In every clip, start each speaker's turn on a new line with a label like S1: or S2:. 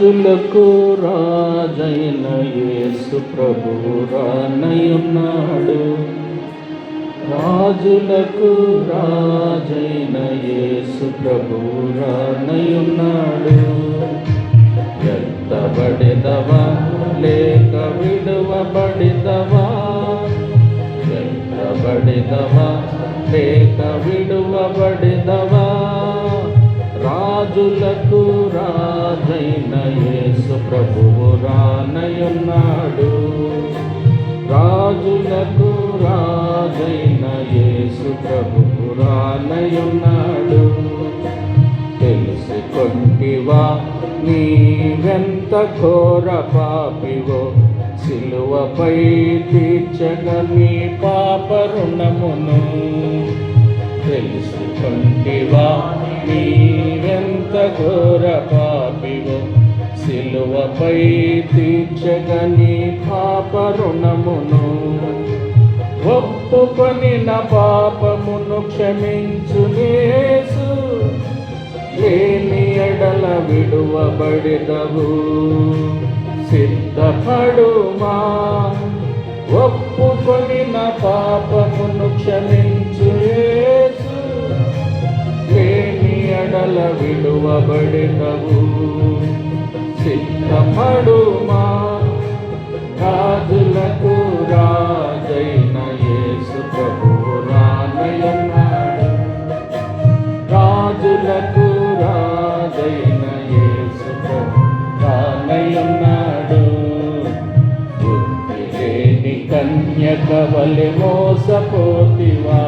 S1: రాజులకు రాజైన యేసు ప్రభు రానయున్నాడు. రాజులకు రాజైన యేసు ప్రభు రానయున్నాడు. ఎత్తబడిదవా లేక విడువబడిదవా? ఎత్తబడిదవా లేక విడువబడి రాజులకు రాజైన యేసు ప్రభువు రానయున్నాడు. రాజులకు రాజైన యేసు ప్రభువు రానయున్నాడు. తెలుసుకొంటివా నీవెంత ఘోర పాపివో సిలువపై తీర్చగ నీ పాప రుణమును తెలుసుకొంటివా నీవెంత ఘోర పాపివో సిలువపై తీర్చగని పాప రుణమును ఒప్పుకొని నా పాపమును క్షమించునేసు లేని ఎడల విడువబడిదవు సిద్ధపడుమా ఒప్పుకొని నా పాపమును క్షమించు నిలువబడినవు విడువబడిదవు సిద్ధపడుమా రాజులకు రాజైన యేసు ప్రభు రానయన్నాడు రాజులకు రాజైన యేసు ప్రభు రానయన్నాడు బుద్ధి లేని కన్యక వలె మోసపోతివా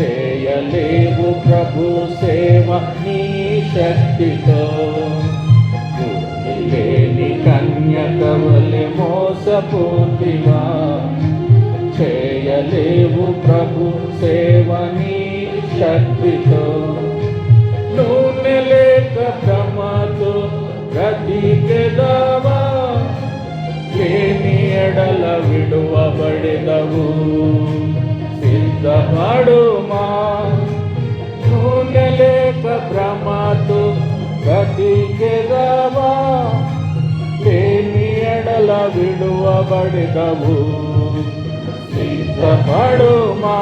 S1: చేయలేవు ప్రభు సేవ నీ శక్తితో. లేని కన్యకవలి మోసపోతివా? చేయలేవు ప్రభు సేవ నీ శక్తితో. నూనె లేక భ్రమతో బ్రతికెదవా లేని ఎడల విడువబడిదవు. సిద్ధపడుమా నూనె లేక భ్రమతో బ్రతికెదవా లేని ఎడల విడువబడిదవు సిద్ధపడుమా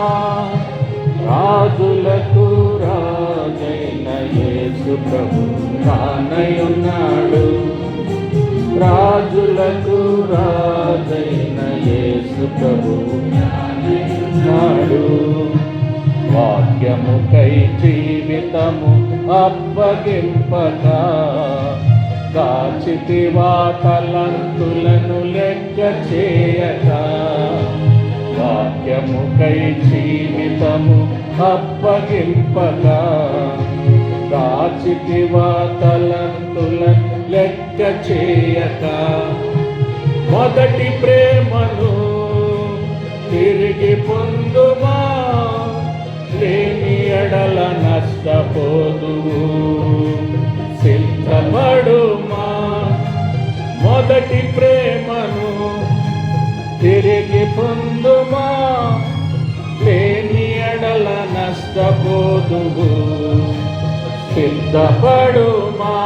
S1: రాజులకు రాజైన యేసు ప్రభు రానయున్నాడు. రాజులకు రాజైన యేసు ప్రభు నాడు వాక్యముకై జీవితము అప్పగింపక దాచితివా తలంతులను లెక్క చేయక వాక్యముకై జీవితము అప్పగింపక దాచితివా తలంతులను లెక్క చేయక మొదటి ప్రేమను తిరిగి పొందుమా? లేని ఎడల నష్టపోదువు. సిద్ధపడుమా? మొదటి ప్రేమను తిరిగి పొందుమా? లేని ఎడల నష్టపోదువు. సిద్ధపడుమా?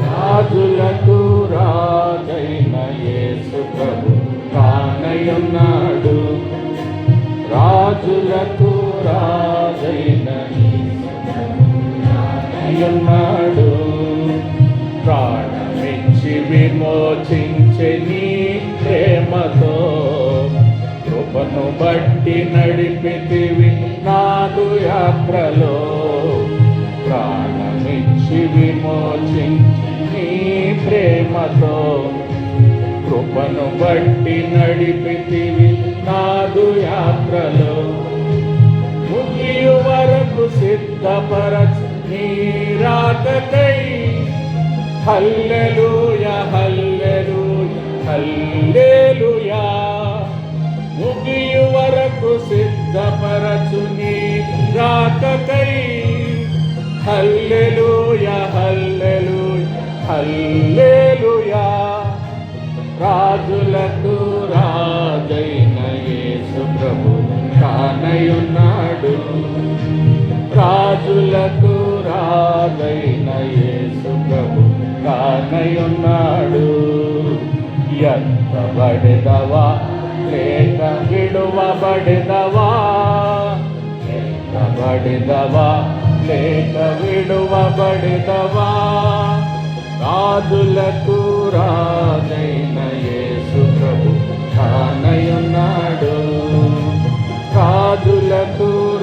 S1: రాజులకు ఉన్నాడు ప్రాణమిచ్చి విమోచించే నీ ప్రేమతో కృపను బట్టి నడిపితివి నాదు యాత్రలో. ప్రాణమిచ్చి విమోచించి నీ ప్రేమతో కృపను బట్టి నడిపితివి నాదు యాత్రలో. ముగియు వరకు సిద్ధపరచ నీరాకై హల్లెలూయ హల్లెలూయ హల్లెలూయా. ముగియు వరకు సిద్ధపరచు నీ రాకకై. హల్లెలూయ హల్లెలూయ హల్లెలూయా. రాజులకు రాజైన యేసు ప్రభు కానయున్నాడు. రాజులకు రాజైన యేసు ప్రభు కానయున్నాడు. ఎంత ఎత్తబడిదవా లేక విడువబడిదవా? ఎత్తబడిదవా లేక విడువబడిదవా? రాజులకు రాజైన యేసు ప్రభు కానయున్నాడు. రాజులకు